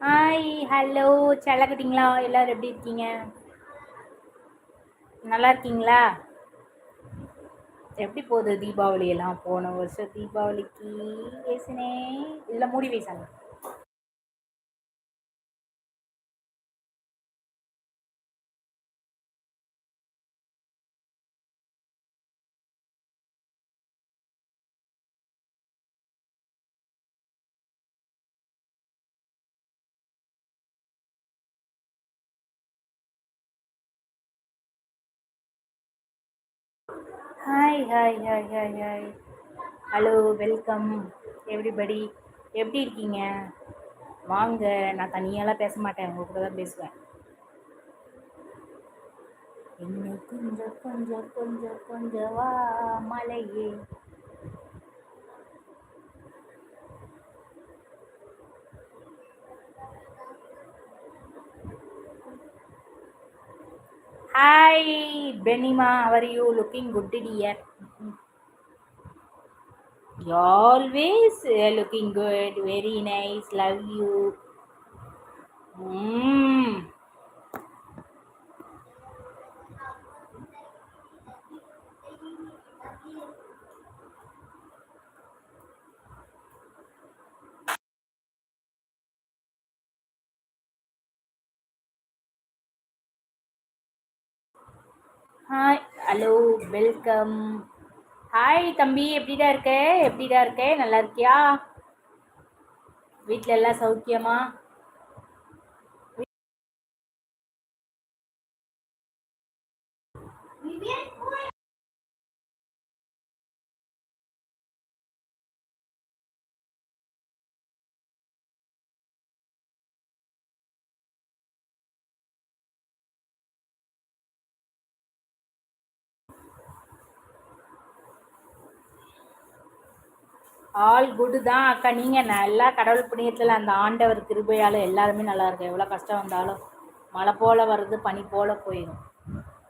Hi hello செல்லக்குட்டிங்களா? எல்லோரும் எப்படி இருக்கீங்க? நல்லா இருக்கீங்களா? எப்படி போகுது தீபாவளி எல்லாம் போன வருஷம் தீபாவளிக்கு பேசினேன். இல்லை மூடி பேசாங்க hi hi hi hi hi hello welcome everybody எப்படி இருக்கீங்க? வாங்க நான் தனியாலாம் பேச மாட்டேன். உங்கள் கூட தான் பேசுவேன். என்னை கொஞ்சம் கொஞ்சம் கொஞ்சம் கொஞ்சம் வா மலையே. Hi, Benima. How are you? Looking good, dear. You always uh, looking good. Very nice. Love you. Hi hello welcome hi தம்பி எப்படிடா இருக்க? எப்படிடா இருக்க? நல்லா இருக்கியா? வீட்டில் எல்லாம் சௌக்கியமா? ஆல் குடு தான் அக்கா. நீங்கள் நல்லா கடவுள் புண்ணியத்தில் அந்த ஆண்டவர் கிருபையால் எல்லாருமே நல்லா இருக்கு. எவ்வளோ கஷ்டம் வந்தாலும் மழை போல் வருது பனி போல் போயிடும்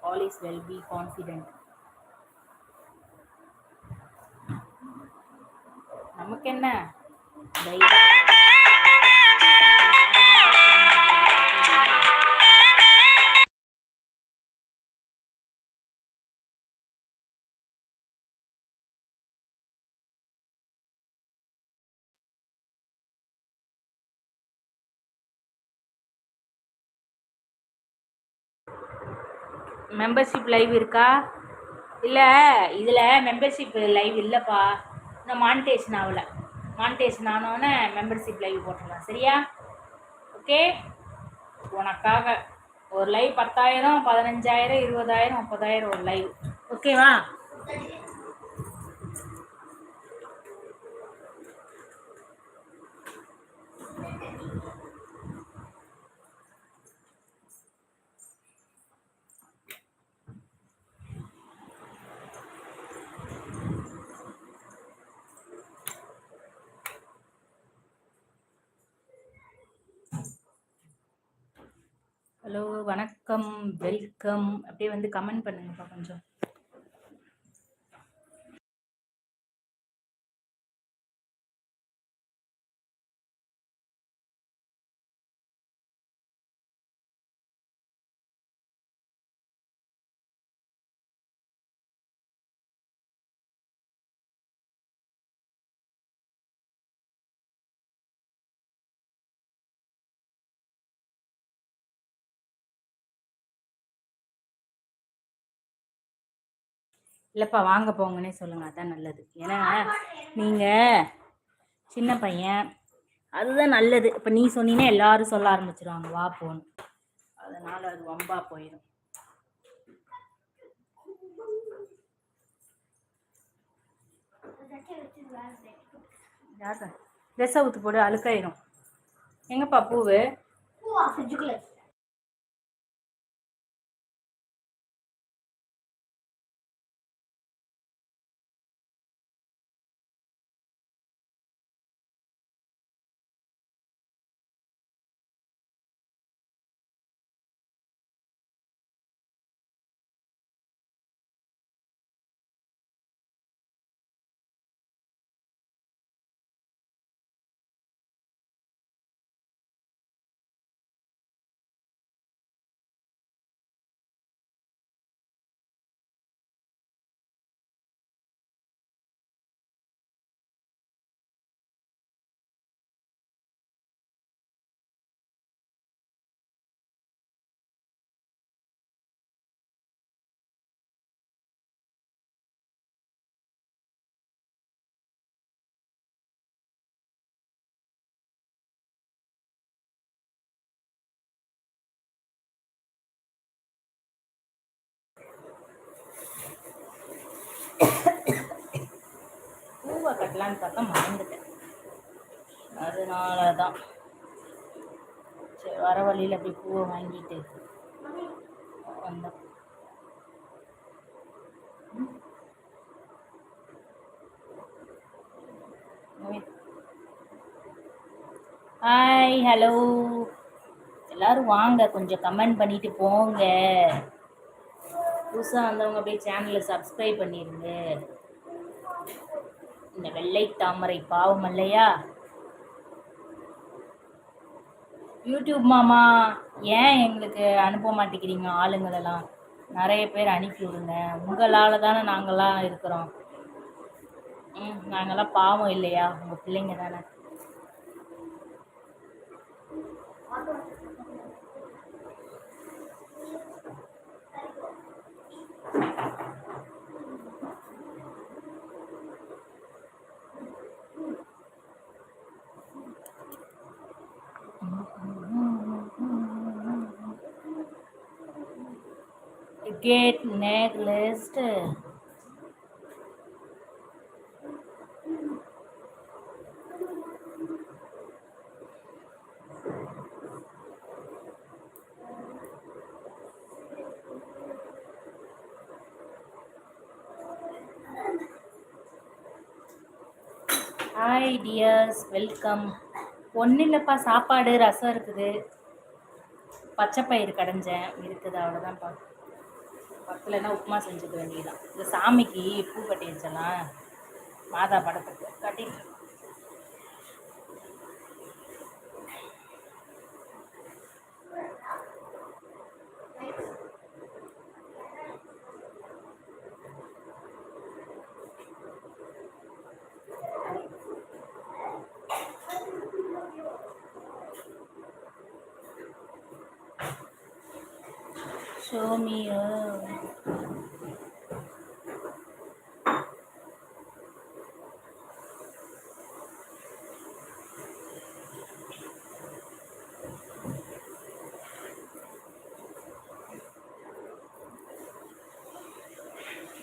all is well be confident நமக்கு என்ன தைரியம். மெம்பர்ஷிப் லைவ் இருக்கா? இல்லை இதில் மெம்பர்ஷிப் லைவ் இல்லைப்பா. இன்னும் மானிட்டேஷன் ஆகலை. மானிட்டேஷன் ஆனோடனே மெம்பர்ஷிப் லைவ் போட்டுடலாம். சரியா? ஓகே உனக்காக ஒரு லைவ் பத்தாயிரம் பதினஞ்சாயிரம் இருபதாயிரம் முப்பதாயிரம் ஒரு லைவ் ஓகேவா ஹலோ வணக்கம் வெல்கம் அப்படியே வந்து கமெண்ட் பண்ணுங்கப்பா கொஞ்சம். இல்லைப்பா வாங்க போங்கன்னே சொல்லுங்கள் அதான் நல்லது. ஏன்னா நீங்கள் சின்ன பையன். அதுதான் நல்லது. இப்போ நீ சொன்னீங்கன்னா எல்லாரும் சொல்ல ஆரம்பிச்சிருவாங்க வா போன்னு. அதனால் அது வம்பா போயிடும் ட்ரெஸ்ஸை ஊற்று போடு அழுக்காயிரும். எங்கப்பா பூவு? கட்டலான்னு பார்த்தா மறந்துட்டேன். அதனால தான் சரி வர வழியில் அப்படி பூவை வாங்கிட்டு வந்தோம். ஹாய் ஹலோ எல்லாரும் வாங்க கொஞ்சம் கமெண்ட் பண்ணிட்டு போங்க. புதுசாக வந்தவங்க அப்படியே சேனலை சப்ஸ்கிரைப் பண்ணிடுங்க இந்த வெள்ளை தாமரை பாவம் இல்லையா யூடியூப் மாமா ஏன் எங்களுக்கு அனுப்ப மாட்டேங்கிறீங்க ஆளுங்களெல்லாம்? நிறைய பேர் அனுப்பி விடுங்க. உங்களால் தானே நாங்களாம் இருக்கிறோம். ம் நாங்களாம் பாவம் இல்லையா? உங்கள் பிள்ளைங்க தானே. கேட் necklace. ஹாய் டியர்ஸ் வெல்கம் ஒன்றும் இல்லைப்பா சாப்பாடு ரசம் இருக்குது. பச்சை பயிறு கடைஞ்சேன். இருக்குது அவ்வளோதான்ப்பா பக்கத்துலனா உப்புமா செஞ்சுக்க வேண்டியதுதான். இந்த சாமிக்கு பூ கட்டி வச்சலாம் மாதா படத்துக்கு கட்டி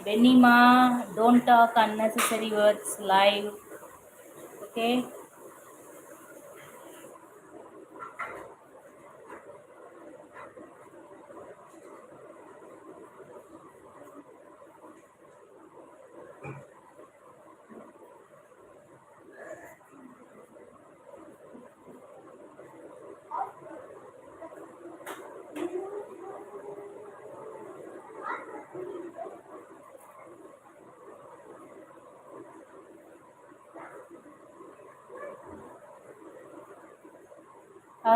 Benima, don't talk unnecessary words live. Okay.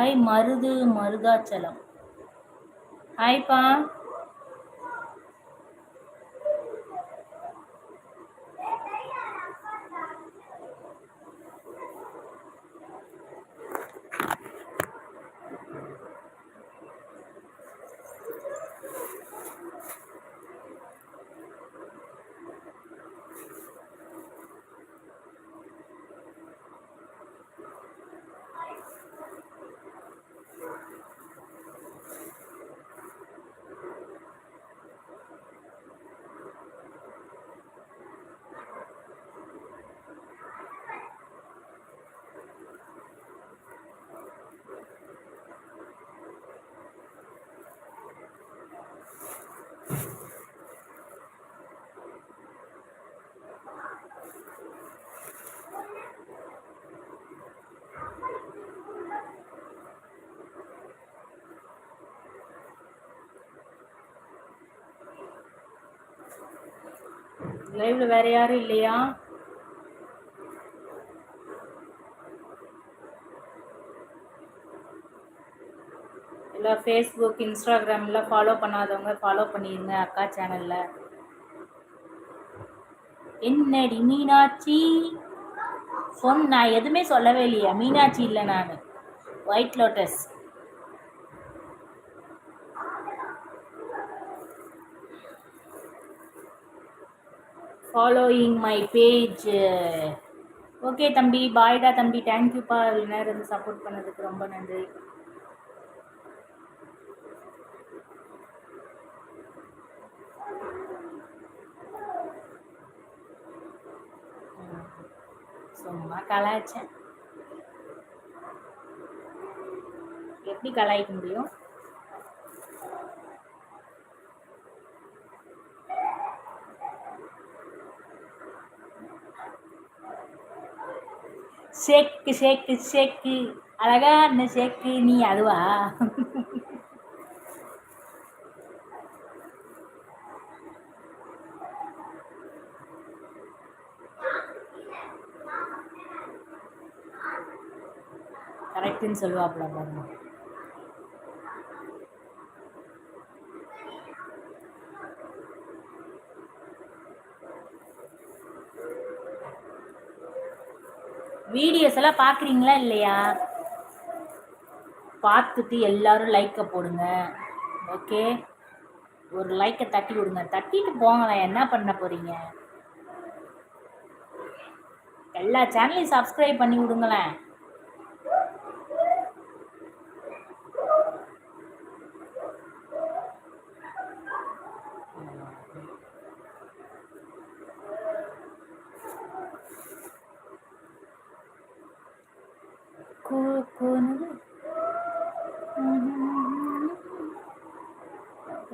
Hi Marudhu Maruthachalam. ஹாய்ப்பா லைவ்ல வேற யாரும் இல்லையா? இல்லை ஃபேஸ்புக் இன்ஸ்டாகிராமில் ஃபாலோ பண்ணாதவங்க ஃபாலோ பண்ணிடுங்க அக்கா சேனலில் என்னடி மீனாட்சி? சொன்ன நான் எதுவுமே சொல்லவே இல்லையா. மீனாட்சி இல்லை நான். White lotus following my page okay தம்பி. பாய்டா தம்பி. தேங்க்யூப்பா இவ்வளோ நேரம் வந்து சப்போர்ட் பண்ணதுக்கு ரொம்ப நன்றி. சும்மா கலாய்ச்சேன். எப்படி கலாய்க்க முடியும்? ஷேக்கு ஷேக்கு ஷேக்கு அழகா என்ன ஷேக்கு நீ அதுவா? கரெக்டுன்னு சொல்லுவாப்புல பாருங்க. வீடியோஸ் எல்லாம் பார்க்குறீங்களா இல்லையா? பார்த்துட்டு எல்லாரும் லைக்கை போடுங்க. ஓகே ஒரு லைக்கை தட்டி விடுங்க. தட்டிட்டு போங்களேன் என்ன பண்ண போறீங்க? எல்லா சேனலையும் சப்ஸ்கிரைப் பண்ணி விடுங்களேன்.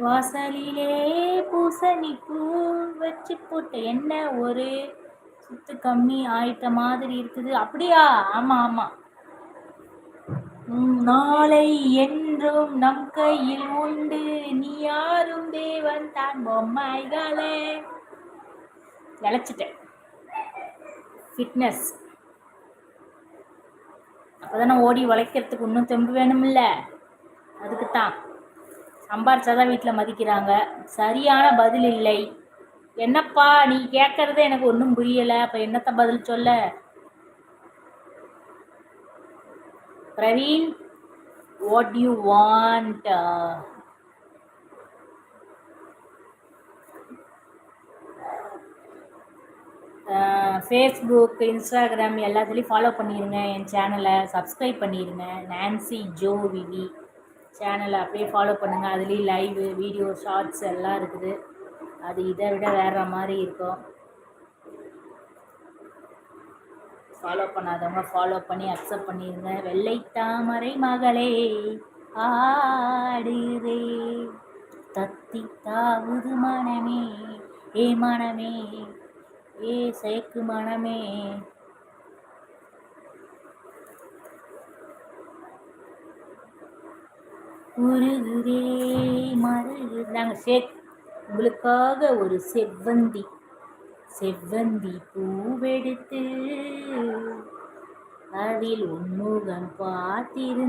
வாசலிலே பூசணி பூ வச்சு போட்ட என்ன ஒரு சுத்து கம்மி ஆயிட்ட மாதிரி இருக்குது. அப்படியா? ஆமா ஆமா. நாளை என்றும் நம் கையில் உண்டு. நீ யாரும் தேவன் தான் பொம்மைகளே. விளைச்சிட்டேன். ஃபிட்னஸ் அப்போதானே ஓடி உழைக்கிறதுக்கு இன்னும் தெம்பு வேணுமில்ல? அதுக்கு தான் சம்பாரிச்சாதான் வீட்டில் மதிக்கிறாங்க. சரியான பதில் இல்லை. என்னப்பா நீ கேட்கறது எனக்கு ஒன்றும் புரியலை. அப்போ என்னத்த பதில் சொல்ல? Praveen what you want Facebook Instagram எல்லாத்துலேயும் ஃபாலோ பண்ணிடுங்க என் சேனலை சப்ஸ்கிரைப் பண்ணிடுங்க நான்சி ஜோ விவி சேனலை அப்படியே ஃபாலோ பண்ணுங்கள் அதுலேயும் லைவு வீடியோ ஷார்ட்ஸ் எல்லாம் இருக்குது. அது இதை விட வேறு மாதிரி இருக்கும். ஃபாலோ பண்ணாதவங்க ஃபாலோ பண்ணி அக்செப்ட் பண்ணிடுங்க வெள்ளை தாமரை மகளே ஆடுதே தத்தி தாவுது மனமே ஏ மனமே ஏ சேக்கு மனமே. உருகுதே மருகு நாங்கள் சே உங்களுக்காக ஒரு செவ்வந்தி செவ்வந்தி பூவெடுத்து அதில் உன்முகம் பார்த்திருந்தேன்.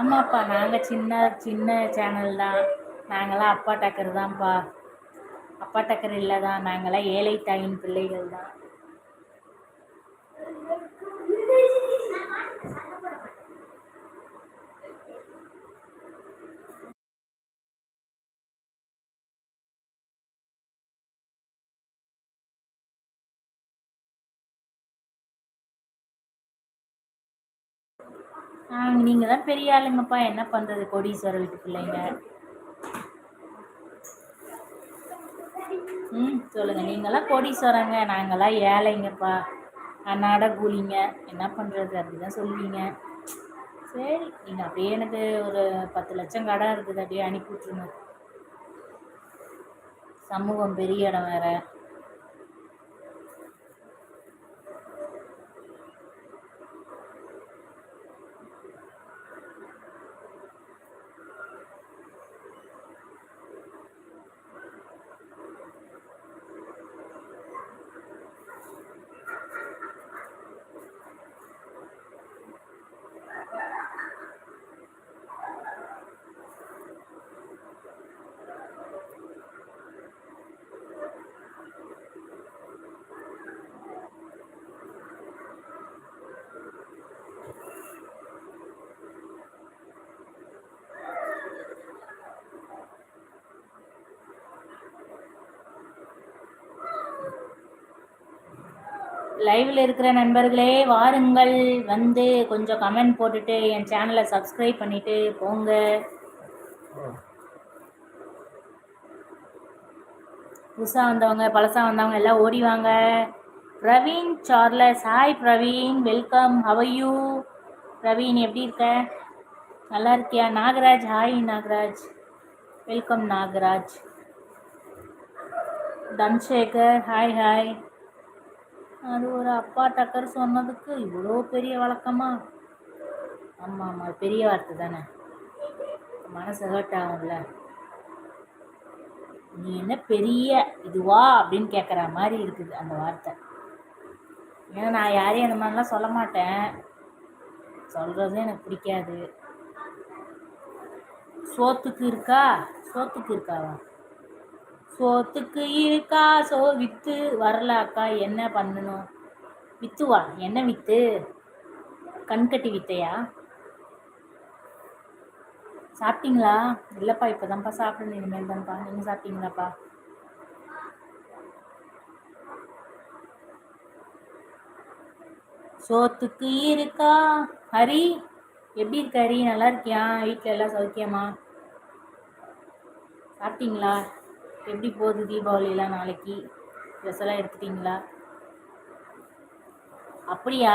ஆமாப்பா நாங்கள் சின்ன சின்ன சேனல் தான். நாங்களாம் அப்பா டக்கர் தான்ப்பா. அப்பா டக்கர் இல்லை தான் நாங்களாம் ஏழை தாயின் பிள்ளைகள் தான். நீங்கள் தான் பெரிய ஆளுங்கப்பா. என்ன பண்ணுறது கோடீஸ்வரர் வீட்டு பிள்ளைங்க? ம் சொல்லுங்கள் நீங்களாம் கோடீஸ்வரங்க. நாங்களாம் ஏழைங்கப்பா. அன்னாட கூலிங்க. என்ன பண்ணுறது அப்படிதான் சொல்லுவீங்க சரி நீங்கள் அப்படியே எனக்கு ஒரு பத்து லட்சம் கடை இருக்குது. அப்படியே அனுப்பி விட்ருங்க சமூகம் பெரிய இடம் வேறு. லைவில் இருக்கிற நண்பர்களே வாருங்கள். வந்து கொஞ்சம் கமெண்ட் போட்டுட்டு என் சேனலை சப்ஸ்கிரைப் பண்ணிட்டு போங்க. புதுசாக வந்தவங்க பழசாக வந்தவங்க எல்லாம் ஓடி வாங்க. Praveen Charles hi Praveen. Welcome how are you Praveen எப்படி இருக்க? நல்லா இருக்கியா? Nagaraj. Hi Nagaraj. Welcome Nagaraj. Dhanasekar. Hi hi அது ஒரு அப்பா டக்கர் சொன்னதுக்கு இவ்வளோ பெரிய வழக்கமா? ஆமாம் ஆமாம் பெரிய வார்த்தை தானே. மனசு ஹர்ட் ஆகும்ல. நீ என்ன பெரிய இதுவா அப்படின்னு கேட்குற மாதிரி இருக்குது அந்த வார்த்தை. ஏன்னா நான் யாரையும் அந்த மாதிரிலாம் சொல்ல மாட்டேன். சொல்கிறதும் எனக்கு பிடிக்காது. சோத்துக்கு இருக்கா? சோத்துக்கு இருக்காவா? சோத்துக்கு இருக்கா? So with. வரலாக்கா என்ன பண்ணணும்? வித்துவா? என்ன வித்து? கண்கட்டி வித்தையா? சாப்பிட்டீங்களா? இல்லைப்பா இப்போ தான்ப்பா சாப்பிடணும். இனிமேல் தான்ப்பா. நீங்கள் சாப்பிட்டீங்களாப்பா? சோத்துக்கு இருக்கா? ஹரி எப்படி இருக்க ஹரி? நல்லா இருக்கியா? வீட்டில் எல்லாம் சௌக்கியமா? சாப்பிட்டீங்களா? எப்படி போகுது தீபாவளிலாம் நாளைக்கு? ஸ்பெஷலாக எடுத்துட்டீங்களா? அப்படியா?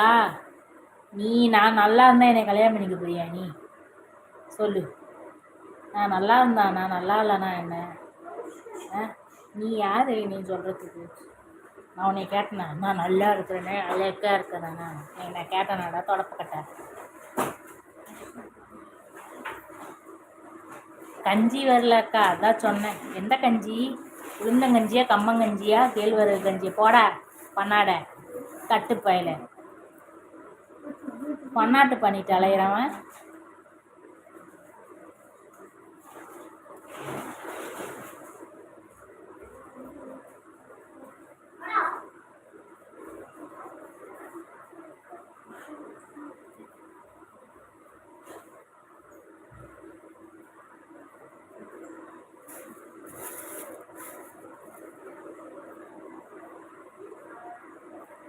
நீ நான் நல்லா இருந்தேன் என்னை கல்யாணம் பண்ணிக்க போறியா நீ? சொல்லு. நான் நல்லா இருந்தா நான் நல்லா இல்லைனா என்ன? ஆ? நீ யார் நீ சொல்கிறதுக்கு நான் உன்னை கேட்டேனா? நான் நல்லா இருக்கிறேனே அழகாக இருக்கிறேனா? என்னை கேட்டேனாடா? தொடப்பக்கட்டேன் கஞ்சி வரலக்கா அதான் சொன்னேன். எந்த கஞ்சி? உளுந்தங்கஞ்சியா கம்மங்கஞ்சியா கேழ்வரகு கஞ்சி போடா பண்ணாட கட்டுப்பயல பன்னாட்டு பண்ணிட்டு அலையிறவன்.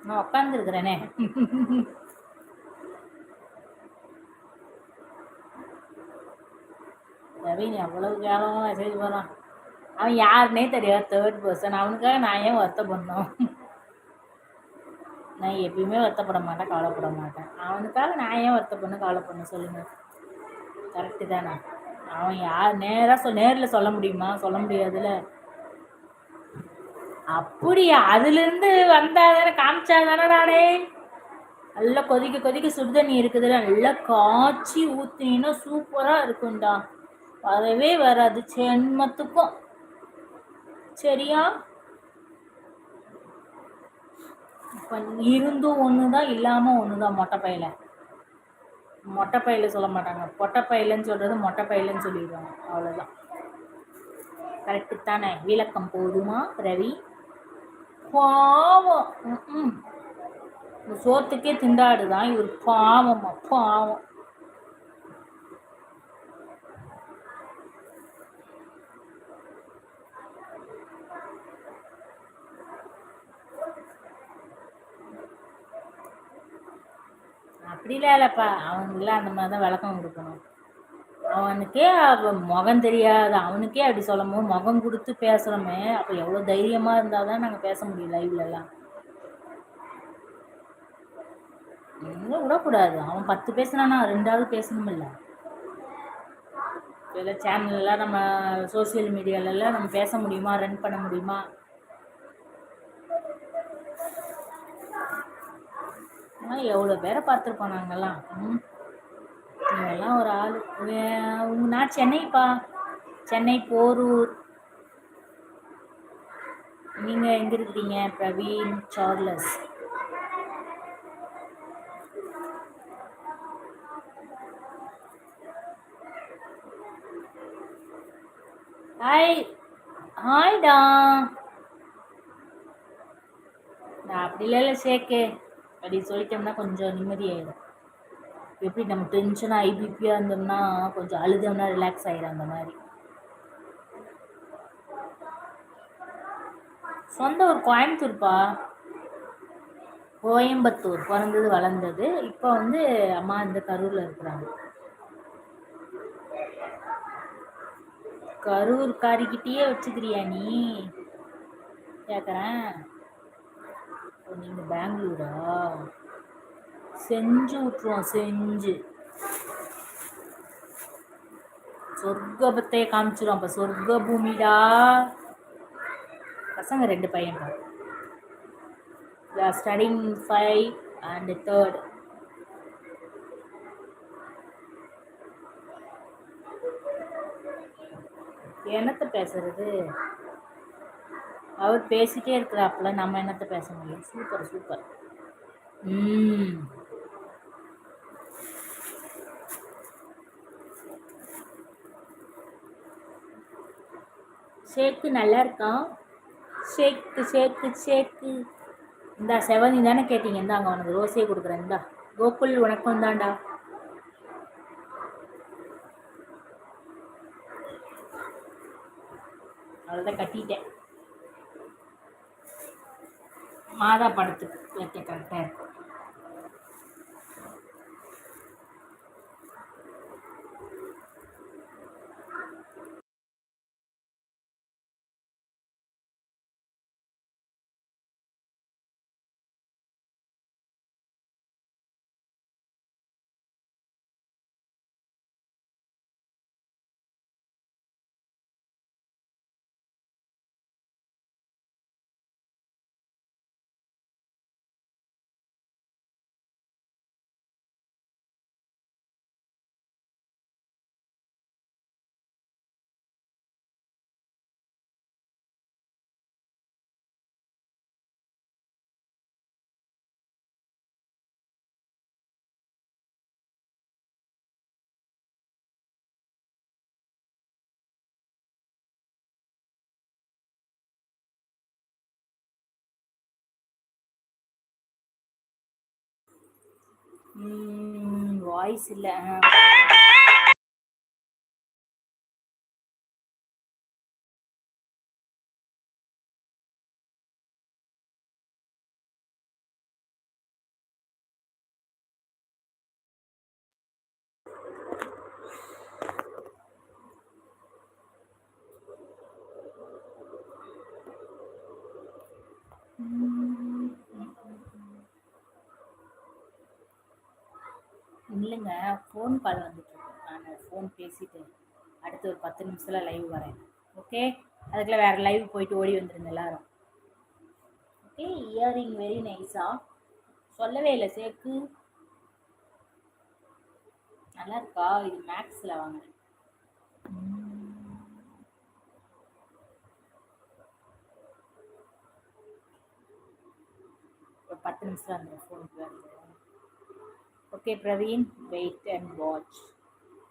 நான் உட்காந்துருக்குறேனே ரவீன் எவ்வளவு கேவலமாக மெசேஜ் போகிறான் அவன் யாருன்னே தெரியாது தேர்ட் பர்சன் அவனுக்காக நான் ஏன் வருத்தம் பண்ணோம் நான் எப்பயுமே வருத்தப்பட மாட்டேன் கவலைப்பட மாட்டேன். அவனுக்காக நான் ஏன் வருத்தப்படணும் கவலை பண்ண சொல்லுங்க. கரெக்டு தானே. அவன் யார் நேராக சொல் நேரில் சொல்ல முடியுமா? சொல்ல முடியாதுல்ல. அப்படியா? அதுலேருந்து வந்தா தானே காமிச்சா தானே நானே நல்லா கொதிக்க கொதிக்க சுடுதண்ணி இருக்குதுல. நல்லா காய்ச்சி ஊத்தினா சூப்பராக இருக்கும்டா. வரவே வராது. சென்மத்துக்கும். சரியா? இப்போ இருந்தும் ஒன்று தான் இல்லாமல் ஒன்று தான் மொட்டை பையில. மொட்டை பையில சொல்ல மாட்டாங்க. பொட்டை பையிலன்னு சொல்கிறது மொட்டை பையிலன்னு சொல்லிடுவாங்க. அவ்வளோதான் கரெக்டு தானே விளக்கம் போதுமா ரவி? பாவம். ம்ம். இந்த சோத்துக்கே திண்டாடுதான் இவர் பாவம் பாவம். அப்படிலாம் இல்லைப்பா. அவனுக்குலாம் அந்த மாதிரி தான் விளக்கம் கொடுக்கணும். அவனுக்கே அவன் முகம் தெரியாது அவனுக்கே அப்படி சொல்லமோ முகம் கொடுத்து பேசுகிறோமே அப்போ எவ்வளோ தைரியமாக இருந்தால் தான் நாங்கள் பேச முடியும் லைவ்லலாம் எங்கே விடக்கூடாது. அவன் பத்து பேசுனானா ரெண்டாவது பேசணுமில்ல. சில சேனல்லாம் நம்ம சோஷியல் மீடியாலலாம் நம்ம பேச முடியுமா ரன் பண்ண முடியுமா? எவ்வளோ பேரை பார்த்துருப்போம் நாங்கள்லாம் ம். இவெல்லாம் ஒரு ஆள். உங்க நான் சென்னைப்பா. சென்னை போரூர். நீங்கள் எங்கே இருக்கிறீங்க? பிரவீன் சார்லஸ். ஹாய். ஹாய்டா. நான் அப்படி இல்லை சேர்க்கே அப்படி சொல்லிட்டோம்னா கொஞ்சம் நிம்மதியாயிடும் எப்படி நம்ம டென்ஷனாக ஐபிபியாக இருந்தோம்னா கொஞ்சம் அழுதோம்னா ரிலாக்ஸ் ஆயிடும் அந்த மாதிரி. சொந்த ஒரு கோயம்புத்தூர்ப்பா? கோயம்புத்தூர் பிறந்தது வளர்ந்தது. இப்போ வந்து அம்மா இந்த கரூரில் இருக்கிறாங்க. கரூர் காரிக்கிட்டேயே வச்சுக்கிறியா நீ? கேட்குறேன் நீங்கள் பெங்களூரா? செஞ்சு விட்ருவோம் செஞ்சு சொர்க்கபத்தையே காமிச்சிடும் அப்போ சொர்க்க பூமிடா பசங்க ரெண்டு பையன் ஸ்டடிங் ஃபைவ் அண்ட் தேர்ட் என்னத்த பேசுறது? அவர் பேசிட்டே இருக்கிறாப்புல நம்ம என்னத்த பேச முடியும்? Super super. ம். ஷேக்கு நல்லா இருக்கான் ஷேக்கு ஷேக்கு ஷேக்கு இந்தா செவந்தி தானே கேட்டீங்க. இந்தாங்க உனக்கு ரோஸே கொடுக்குறேன். இந்தா கோகுல் உனக்கும் தான்டா அவ்வளோதான் கட்டிட்டேன். மாதா படத்துக்கு வைக்க கரெக்டாக இருக்கும் வாய்ஸ் இல்லை இல்லைங்க ஃபோன் கால் வந்துட்டுருக்கு. நான் ஃபோன் பேசிட்டு அடுத்து ஒரு பத்து நிமிஷத்தில் லைவ் வரேன். ஓகே அதுக்குள்ளே வேறு லைவ் போயிட்டு ஓடி வந்துருங்க எல்லாரும். ஓகே இயரிங் வெரி நைஸா சொல்லவே இல்லை சேக்கு. நல்லா இருக்கா? இது மேக்ஸில் வாங்கினேன் ஒரு பத்து நிமிஷம் அந்த ஃபோனுக்கு வேறு. Okay, Praveen, wait and watch.